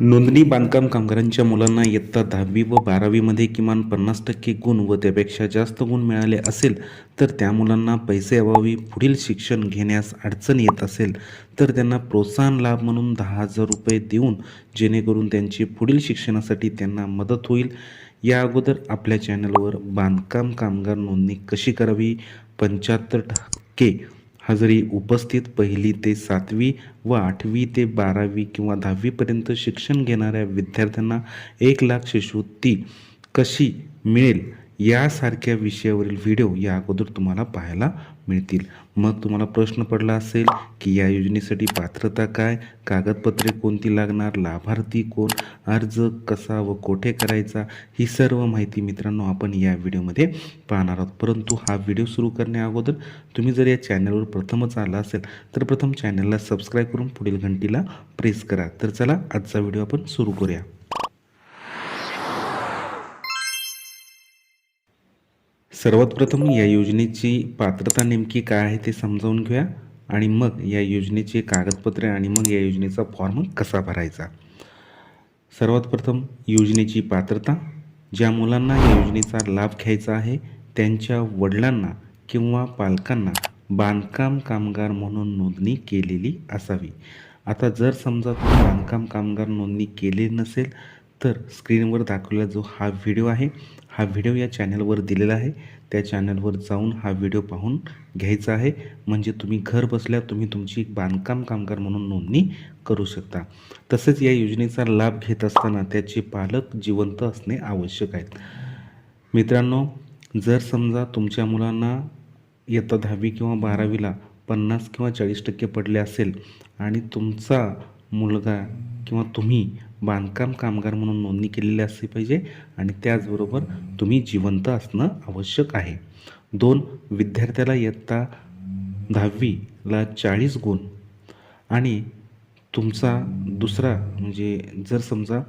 नोंदणी बांधकाम कामगारांच्या मुलांना इयत्ता दहावी व बारावीमध्ये किमान पन्नास टक्के गुण व त्यापेक्षा जास्त गुण मिळाले असेल तर त्या मुलांना पैसे अभावी पुढील शिक्षण घेण्यास अडचण येत असेल तर त्यांना प्रोत्साहन लाभ म्हणून दहा हजार रुपये देऊन जेणेकरून त्यांची पुढील शिक्षणासाठी त्यांना मदत होईल. या अगोदर आपल्या चॅनलवर बांधकाम कामगार नोंदणी कशी करावी? पंच्याहत्तर टक्के हजरी उपस्थित पहिली ते सातवी व आठवी ते बारावी किंवा दहावीपर्यंत शिक्षण घेणाऱ्या विद्यार्थ्यांना एक लाख शिष्यवृत्ती कशी मिळेल? यासारख्या विषयावरील व्हिडिओ या अगोदर तुम्हाला पाहायला मिळतील. मग तुम्हाला प्रश्न पडला असेल की या योजनेसाठी पात्रता काय? कागदपत्रे कोणती लागणार? लाभार्थी कोण? अर्ज कसा व कोठे करायचा? ही सर्व माहिती मित्रांनो आपण या व्हिडिओमध्ये पाहणार आहोत. परंतु हा व्हिडिओ सुरू करण्या अगोदर तुम्ही जर या चॅनलवर प्रथमच आला असेल तर प्रथम चॅनलला सबस्क्राईब करून पुढील घंटीला प्रेस करा. तर चला आजचा व्हिडिओ आपण सुरू करूया. सर्वात प्रथम या योजनेची पात्रता नेमकी काय आहे ते समजावून घेऊया. आणि मग या योजनेचे कागदपत्रे आणि मग या योजनेचा फॉर्म कसा भरायचा? सर्वात प्रथम योजनेची पात्रता ज्या मुलांना या योजनेचा लाभ घ्यायचा आहे त्यांच्या वडिलांना किंवा पालकांना बांधकाम कामगार म्हणून नोंदणी केलेली असावी. आता जर समजा तुम्ही बांधकाम कामगार नोंदणी केली नसेल तर स्क्रीनवर दाखवलेला जो हा व्हिडिओ आहे हा व्हिडिओ या चॅनलवर दिलेला आहे. त्या चॅनलवर जाऊन हा व्हिडिओ पाहून घ्यायचा आहे. म्हणजे तुम्ही घर बसल्या तुम्ही तुमची बांधकाम कामगार म्हणून नोंदणी करू शकता. तसेच या योजनेचा लाभ घेत असताना त्याचे पालक जिवंत असणे आवश्यक आहेत मित्रांनो जर समजा तुमच्या मुलांना इयत्ता दहावी किंवा बारावीला पन्नास किंवा चाळीस टक्के पडले असेल आणि तुमचा मुलगा किंवा तुम्ही बांधकाम कामगार म्हणून नोंदणी केलेली असली पाहिजे आणि त्याचबरोबर तुम्ही जिवंत असणं आवश्यक आहे. दोन विद्यार्थ्याला इयत्ता दहावीला चाळीस गुण. आणि तुमचा दुसरा म्हणजे जर समजा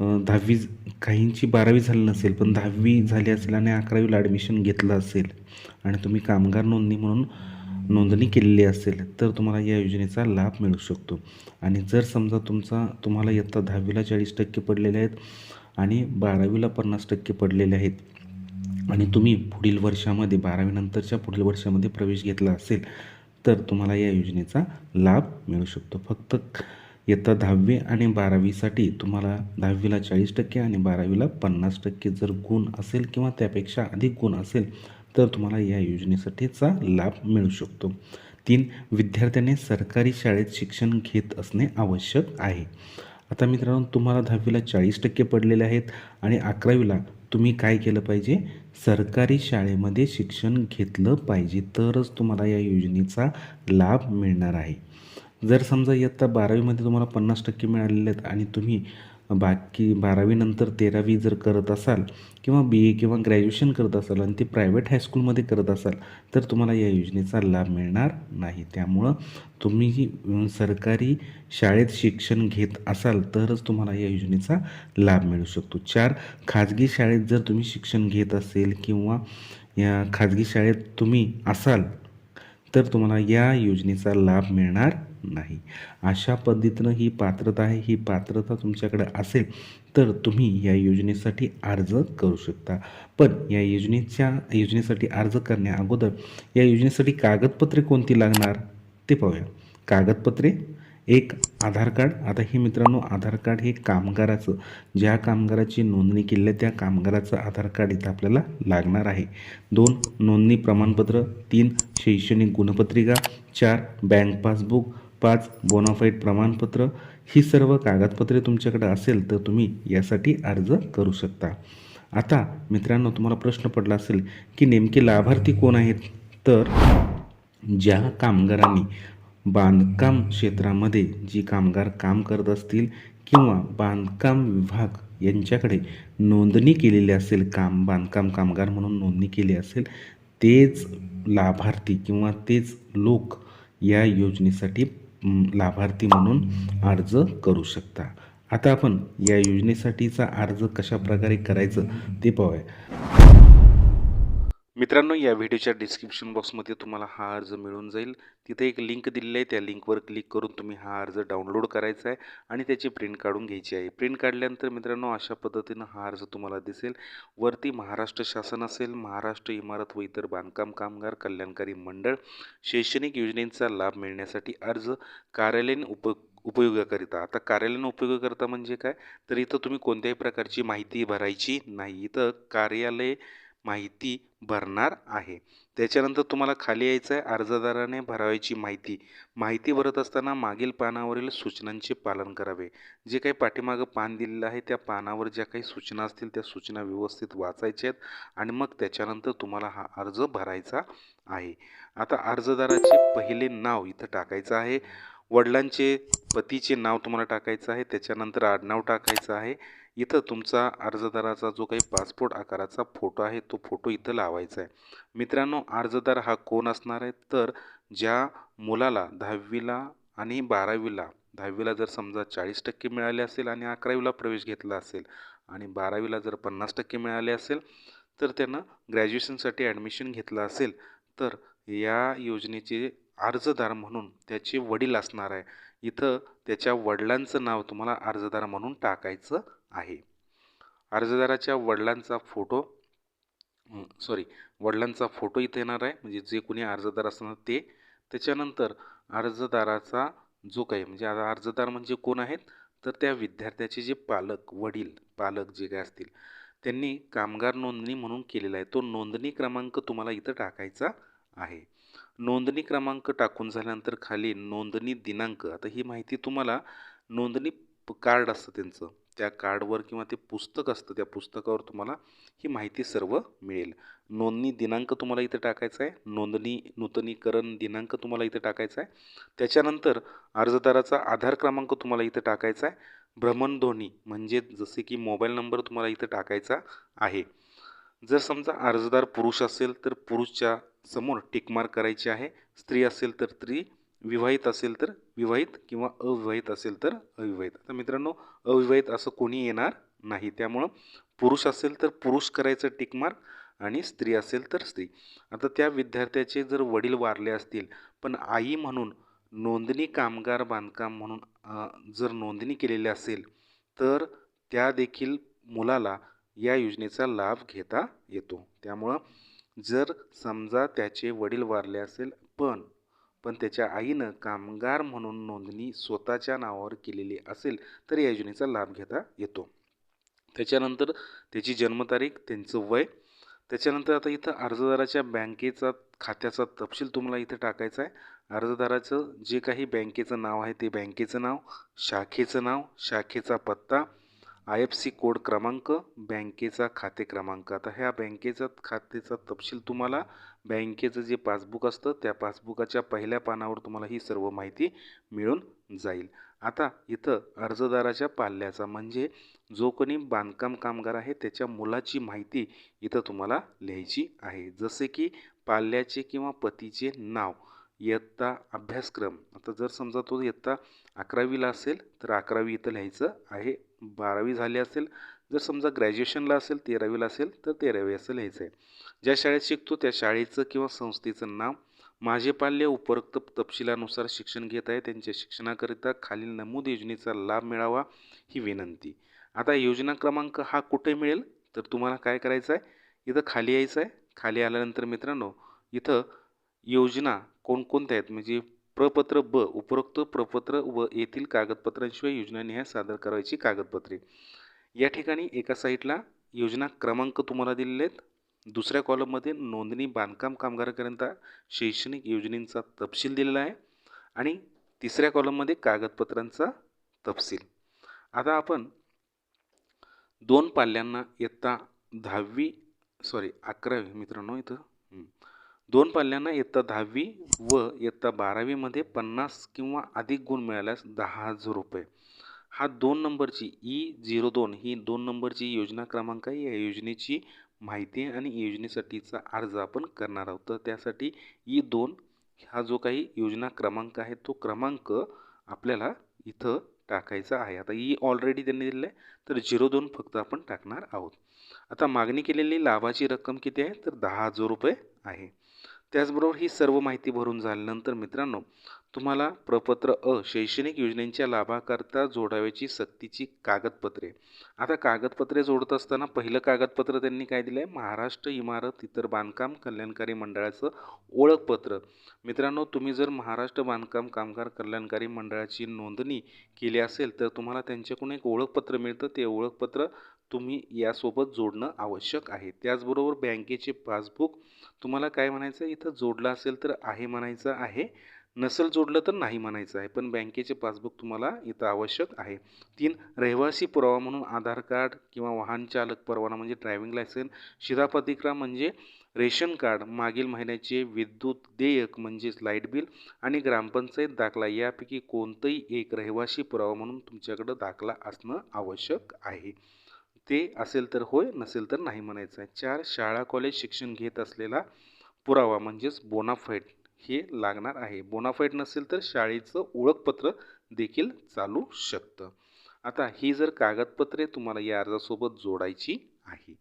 दहावी काहींची बारावी झाली नसेल पण दहावी झाली असेल आणि अकरावीला ॲडमिशन घेतलं असेल आणि तुम्ही कामगार नोंदणी म्हणून नोंदणी केलेली असेल तर तुम्हाला या योजनेचा लाभ मिळू शकतो. आणि जर समजा तुमचा तुम्हाला इयत्ता दहावीला चाळीस टक्के पडलेले आहेत आणि बारावीला पन्नास टक्के पडलेले आहेत आणि तुम्ही पुढील वर्षामध्ये बारावीनंतरच्या पुढील वर्षामध्ये प्रवेश घेतला असेल तर तुम्हाला या योजनेचा लाभ मिळू शकतो. फक्त इयत्ता दहावी आणि बारावीसाठी तुम्हाला दहावीला चाळीस टक्के आणि बारावीला पन्नास टक्के जर गुण असेल किंवा त्यापेक्षा अधिक गुण असेल तर तुम्हाला या योजनेसाठीचा लाभ मिळू शकतो. तीन विद्यार्थ्याने सरकारी शाळेत शिक्षण घेत असणे आवश्यक आहे. आता मित्रांनो तुम्हाला दहावीला चाळीस टक्के पडलेले आहेत आणि अकरावीला तुम्ही काय केलं पाहिजे? सरकारी शाळेमध्ये शिक्षण घेतलं पाहिजे. तरच तुम्हाला या योजनेचा लाभ मिळणार आहे. जर समजा इयत्ता बारावीमध्ये तुम्हाला पन्नास टक्के मिळालेले आहेत आणि तुम्ही बाकी बारावीनंतर तेरावी जर करत असाल किंवा बी ए किंवा ग्रॅज्युएशन करत असाल आणि ते प्रायव्हेट हायस्कूलमध्ये करत असाल तर तुम्हाला या योजनेचा लाभ मिळणार नाही. त्यामुळं तुम्ही सरकारी शाळेत शिक्षण घेत असाल तरच तुम्हाला या योजनेचा लाभ मिळू शकतो. चार खाजगी शाळेत जर तुम्ही शिक्षण घेत असेल किंवा या खाजगी शाळेत तुम्ही असाल तर तुम्हाला या योजनेचा लाभ मिळणार नाही. अशा पद्धतीनं ही पात्रता आहे ही पात्रता तुमच्याकडे असेल तर तुम्ही या योजनेसाठी अर्ज करू शकता. पण या योजनेच्या योजनेसाठी अर्ज करण्या अगोदर या योजनेसाठी कागदपत्रे कोणती लागणार ते पाहूया. कागदपत्रे एक आधार कार्ड. आता हे मित्रांनो आधार कार्ड हे कामगाराचं ज्या कामगाराची नोंदणी केली त्या कामगाराचं आधार कार्ड इथं आपल्याला लागणार आहे. दोन नोंदणी प्रमाणपत्र. तीन शैक्षणिक गुणपत्रिका. चार बँक पासबुक. पाच बोनाफाईड प्रमाणपत्र ही सर्व कागदपत्रे तुमच्याकडे असेल तर तुम्ही यासाठी अर्ज करू शकता. आता मित्रांनो तुम्हाला प्रश्न पडला असेल की नेमके लाभार्थी कोण आहेत? तर ज्या कामगारांनी बांधकाम क्षेत्रामध्ये जी कामगार काम करत असतील किंवा बांधकाम विभाग यांच्याकडे नोंदणी केलेली असेल काम बांधकाम कामगार म्हणून नोंदणी केली असेल तेच लाभार्थी किंवा तेच लोक या योजनेसाठी लाभार्थी म्हणून अर्ज करू शकता. आता आपण या योजनेसाठीचा अर्ज कशा प्रकारे करायचं ते पाहूया. मित्रांनो या व्हिडिओच्या डिस्क्रिप्शन बॉक्समध्ये तुम्हाला हा अर्ज मिळून जाईल. तिथे एक लिंक दिलेली आहे. त्या लिंकवर क्लिक करून तुम्ही हा अर्ज डाउनलोड करायचा आहे आणि त्याची प्रिंट काढून घ्यायची आहे. प्रिंट काढल्यानंतर मित्रांनो अशा पद्धतीनं हा अर्ज तुम्हाला दिसेल. वरती महाराष्ट्र शासन असेल महाराष्ट्र इमारत व इतर बांधकाम कामगार कल्याणकारी मंडळ शैक्षणिक योजनेचा लाभ मिळण्यासाठी अर्ज कार्यालयीन उप उपयोगाकरिता. आता कार्यालयीन उपयोगाकरिता म्हणजे काय? तर इथं तुम्ही कोणत्याही प्रकारची माहिती भरायची नाही. इथं कार्यालय माहिती भरणार आहे. त्याच्यानंतर तुम्हाला खाली यायचं आहे अर्जदाराने भरावायची माहिती. माहिती भरत असताना मागील पानावरील सूचनांचे पालन करावे. जे काही पाठीमागं पान दिलेलं आहे त्या पानावर ज्या काही सूचना असतील त्या सूचना व्यवस्थित वाचायच्या आहेत आणि मग त्याच्यानंतर तुम्हाला हा अर्ज भरायचा आहे. आता अर्जदाराचे पहिले नाव इथं टाकायचं आहे. वडिलांचे पतीचे नाव तुम्हाला टाकायचं आहे. त्याच्यानंतर आडनाव टाकायचं आहे. इथं तुमचा अर्जदाराचा जो काही पासपोर्ट आकाराचा फोटो आहे तो फोटो इथं लावायचा आहे. मित्रांनो अर्जदार हा कोण असणार आहे? तर ज्या मुलाला दहावीला आणि बारावीला दहावीला जर समजा चाळीस टक्के मिळाले असेल आणि अकरावीला प्रवेश घेतला असेल आणि बारावीला जर पन्नास टक्के मिळाले असेल तर त्यानं ग्रॅज्युएशनसाठी ॲडमिशन घेतलं असेल तर या योजनेचे अर्जदार म्हणून त्याचे वडील असणार आहे. इथं त्याच्या वडिलांचं नाव तुम्हाला अर्जदार म्हणून टाकायचं आहे. अर्जदाराच्या वडिलांचा फोटो सॉरी वडिलांचा फोटो इथे येणार आहे. म्हणजे जे कोणी अर्जदार असणार ते. त्याच्यानंतर अर्जदाराचा जो काही म्हणजे आता अर्जदार म्हणजे कोण आहेत? तर त्या विद्यार्थ्याचे जे पालक वडील पालक जे काय असतील त्यांनी कामगार नोंदणी म्हणून केलेला आहे. तो नोंदणी क्रमांक तुम्हाला इथं टाकायचा आहे. नोंदणी क्रमांक टाकून झाल्यानंतर खाली नोंदणी दिनांक आता ही माहिती तुम्हाला नोंदणी कार्ड असतं त्यांचं. त्या कार्डवर किंवा ते पुस्तक असतं त्या पुस्तकावर तुम्हाला ही माहिती सर्व मिळेल. नोंदणी दिनांक तुम्हाला इथं टाकायचा आहे. नोंदणी नूतनीकरण दिनांक तुम्हाला इथं टाकायचा आहे. त्याच्यानंतर अर्जदाराचा आधार क्रमांक तुम्हाला इथं टाकायचा आहे. भ्रमणध्वनी म्हणजे जसे की मोबाईल नंबर तुम्हाला इथं टाकायचा आहे. जर समजा अर्जदार पुरुष असेल तर पुरुषच्या समोर टिकमार्क करायची आहे. स्त्री असेल तर स्त्री विवाहित असेल तर विवाहित किंवा अविवाहित असेल तर अविवाहित. तर मित्रांनो अविवाहित असं कोणी येणार नाही. त्यामुळं पुरुष असेल तर पुरुष करायचं टिकमार्क आणि स्त्री असेल तर स्त्री. आता त्या विद्यार्थ्याचे जर वडील वारले असतील पण आई म्हणून नोंदणी कामगार बांधकाम म्हणून जर नोंदणी केलेली असेल तर त्या देखील मुलाला या योजनेचा लाभ घेता येतो. त्यामुळं जर समजा त्याचे वडील वारले असेल पण पण त्याच्या आईनं कामगार म्हणून नोंदणी स्वतःच्या नावावर केलेली असेल तर या योजनेचा लाभ घेता येतो. त्याच्यानंतर त्याची जन्मतारीख त्यांचं वय त्याच्यानंतर आता इथं अर्जदाराच्या बँकेचा खात्याचा तपशील तुम्हाला इथं टाकायचा आहे. अर्जदाराचं जे काही बँकेचं नाव आहे ते बँकेचं नाव शाखेचं नाव शाखेचा पत्ता आय एफ सी कोड क्रमांक बँकेचा खाते क्रमांक. आता ह्या बँकेचा खातेचा तपशील तुम्हाला बँकेचं जे पासबुक असतं त्या पासबुकाच्या पहिल्या पानावर तुम्हाला ही सर्व माहिती मिळून जाईल. आता इथं अर्जदाराच्या पाल्याचा म्हणजे जो कोणी बांधकाम कामगार आहे त्याच्या मुलाची माहिती इथं तुम्हाला लिहायची आहे. जसे की पाल्याचे किंवा पतीचे नाव इयत्ता अभ्यासक्रम. आता जर समजा तो इयत्ता अकरावीला असेल तर अकरावी इथं लिहायचं आहे. बारावी झाली असेल जर समजा ग्रॅज्युएशनला असेल तेरावीला असेल तर तेरावी असं लिहायचं आहे. ज्या शाळेत शिकतो त्या शाळेचं किंवा संस्थेचं नाव माझे पाल्य उपरोक्त तपशिलानुसार शिक्षण घेत आहे. त्यांच्या शिक्षणाकरिता खालील नमूद योजनेचा लाभ मिळावा ही विनंती. आता योजना क्रमांक हा कुठे मिळेल? तर तुम्हाला काय करायचं आहे? इथं खाली यायचं आहे. खाली आल्यानंतर मित्रांनो इथं योजना कोणकोणत्या आहेत? म्हणजे प्रपत्र ब उपरोक्त प्रपत्र व येथील कागदपत्रांशिवाय योजना निहाय सादर करायची कागदपत्रे. या ठिकाणी एका साईडला योजना क्रमांक तुम्हाला दिलेले आहेत. दुसऱ्या कॉलममध्ये नोंदणी बांधकाम कामगाराकरिता शैक्षणिक योजनेचा तपशील दिलेला आहे आणि तिसऱ्या कॉलममध्ये कागदपत्रांचा तपशील. आता आपण दोन पाल्यांना इयत्ता दहावी सॉरी अकरावी मित्रांनो इथं दोन पाल्यांना इयत्ता दहावी व इयत्ता बारावीमध्ये पन्नास किंवा अधिक गुण मिळाल्यास दहा हजार रुपये. हा दोन नंबरची ई झिरो दोन ही दोन नंबरची योजना क्रमांक आहे. या योजनेची माहिती आणि योजनेसाठीचा अर्ज आपण करणार आहोत. तर त्यासाठी ई दोन हा जो काही योजना क्रमांक आहे तो क्रमांक आपल्याला इथं टाकायचा आहे. आता ई ऑलरेडी त्यांनी दिलं आहे तर झिरो दोन फक्त आपण टाकणार आहोत. आता मागणी केलेली लाभाची रक्कम किती आहे? तर दहा हजार रुपये आहे. त्याचबरोबर ही सर्व माहिती भरून झाल्यानंतर मित्रांनो तुम्हाला प्रपत्र अ शैक्षणिक योजनेच्या लाभाकरता जोडाव्याची सक्तीची कागदपत्रे. आता कागदपत्रे जोडत असताना पहिलं कागदपत्र त्यांनी काय दिलं आहे महाराष्ट्र इमारत इतर बांधकाम कल्याणकारी मंडळाचं ओळखपत्र. मित्रांनो तुम्ही जर महाराष्ट्र बांधकाम कामगार कल्याणकारी मंडळाची नोंदणी केली असेल तर तुम्हाला त्यांच्याकडून एक ओळखपत्र मिळतं. ते ओळखपत्र तुम्ही यासोबत जोडणं आवश्यक आहे. त्याचबरोबर बँकेचे पासबुक तुम्हाला काय म्हणायचं आहे? इथं जोडलं असेल तर आहे म्हणायचं आहे. नसेल जोडलं तर नाही म्हणायचं आहे. पण बँकेचे पासबुक तुम्हाला इथं आवश्यक आहे. तीन रहिवासी पुरावा म्हणून आधार कार्ड किंवा वाहन चालक परवाना म्हणजे ड्रायव्हिंग लायसन्स शिधापत्रिका म्हणजे रेशन कार्ड मागील महिन्याचे विद्युत देयक म्हणजेच लाइट बिल आणि ग्रामपंचायत दाखला यापैकी कोणतंही एक रहिवासी पुरावा म्हणून तुमच्याकडं दाखला असणं आवश्यक आहे. ते असेल तर होय नसेल तर नाही म्हणायचं आहे. चार शाळा कॉलेज शिक्षण घेत असलेला पुरावा म्हणजेच बोनाफाईट हे लागणार आहे. बोनाफाईट नसेल तर शाळेचं ओळखपत्र देखील चालू शकतं. आता ही जर कागदपत्रे तुम्हाला या अर्जासोबत जोडायची आहे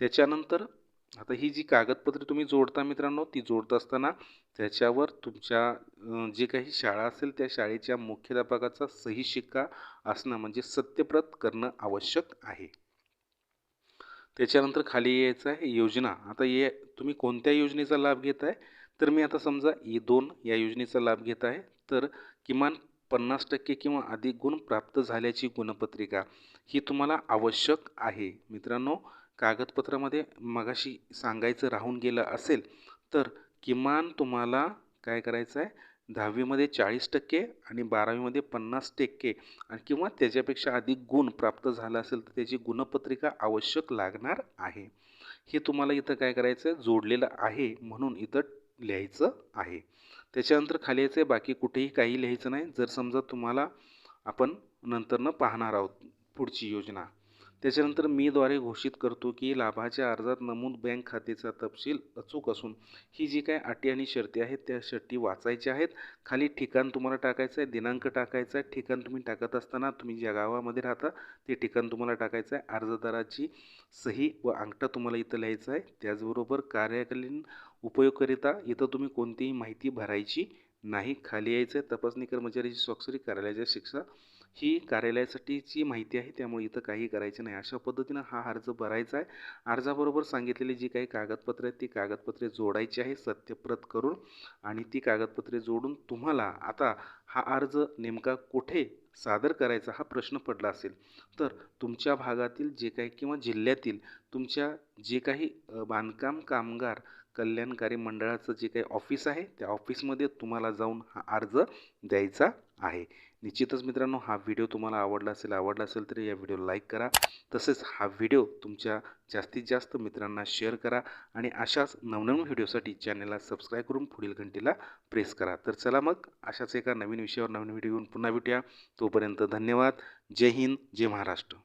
त्याच्यानंतर आता ही जी कागदपत्रे तुम्ही जोडता मित्रांनो ती जोडत असताना त्याच्यावर तुमच्या जे काही शाळा असेल त्या शाळेच्या मुख्याध्यापकाचा सही शिक्का असणं म्हणजे सत्यप्रत करणं आवश्यक आहे. त्याच्यानंतर खाली यायचं आहे योजना. आता ये तुम्ही कोणत्या योजनेचा लाभ घेत आहे? तर मी आता समजा ई दोन या योजनेचा लाभ घेत आहे. तर किमान पन्नास टक्के किंवा अधिक गुण प्राप्त झाल्याची गुणपत्रिका ही तुम्हाला आवश्यक आहे. मित्रांनो कागदपत्रामध्ये मगाशी सांगायचं राहून गेलं असेल तर किमान तुम्हाला काय करायचं आहे दहावीमध्ये चाळीस टक्के आणि बारावीमध्ये पन्नास टक्के आणि किंवा त्याच्यापेक्षा अधिक गुण प्राप्त झाला असेल तर त्याची गुणपत्रिका आवश्यक लागणार आहे. हे तुम्हाला इथं काय करायचं आहे जोडलेलं आहे म्हणून इथं लिहायचं आहे. त्याच्यानंतर खाली यायचं आहे बाकी कुठेही काही लिहायचं नाही. जर समजा तुम्हाला आपण नंतरनं पाहणार आहोत पुढची योजना. त्याच्यानंतर मीद्वारे घोषित करतो की लाभाच्या अर्जात नमूद बँक खात्याचा तपशील अचूक असून ही जी काय अटी आणि शर्ती आहेत त्या शर्ती वाचायच्या आहेत. खाली ठिकाण तुम्हाला टाकायचं आहे दिनांक टाकायचा आहे. ठिकाण तुम्ही टाकत असताना तुम्ही ज्या गावामध्ये राहता ते ठिकाण तुम्हाला टाकायचं आहे. अर्जदाराची सही व अंगठा तुम्हाला इथं लिहायचा आहे. त्याचबरोबर कार्यकालीन उपयोगकरिता इथं तुम्ही कोणतीही माहिती भरायची नाही. खाली यायचं आहे. तपासणी कर्मचाऱ्याची स्वाक्षरी कार्यालयाच्या शिक्षा ही कार्यालयासाठीची माहिती आहे त्यामुळे इथं काही करायचं नाही. अशा पद्धतीनं हा अर्ज भरायचा आहे. अर्जाबरोबर सांगितलेली जी काही कागदपत्रे आहेत ती कागदपत्रे जोडायची आहे सत्यप्रत करून. आणि ती कागदपत्रे जोडून तुम्हाला आता हा अर्ज नेमका कुठे सादर करायचा हा प्रश्न पडला असेल तर तुमच्या भागातील जे काही किंवा जिल्ह्यातील तुमच्या जे काही बांधकाम कामगार कल्याणकारी मंडळाचं जे काही ऑफिस आहे त्या ऑफिसमध्ये तुम्हाला जाऊन हा अर्ज द्यायचा आहे. निश्चितच मित्रांनो हा व्हिडिओ तुम्हाला आवडला असेल आवडला असेल तर या व्हिडिओला लाईक करा. तसेच हा व्हिडिओ तुमच्या जास्तीत जास्त मित्रांना शेअर करा आणि अशाच नवनवीन व्हिडिओसाठी चॅनलला सबस्क्राईब करून पुढील घंटीला प्रेस करा. तर चला मग अशाच एका नवीन विषयावर नवीन व्हिडिओ घेऊन पुन्हा भेटूया. तोपर्यंत धन्यवाद. जय हिंद जय महाराष्ट्र.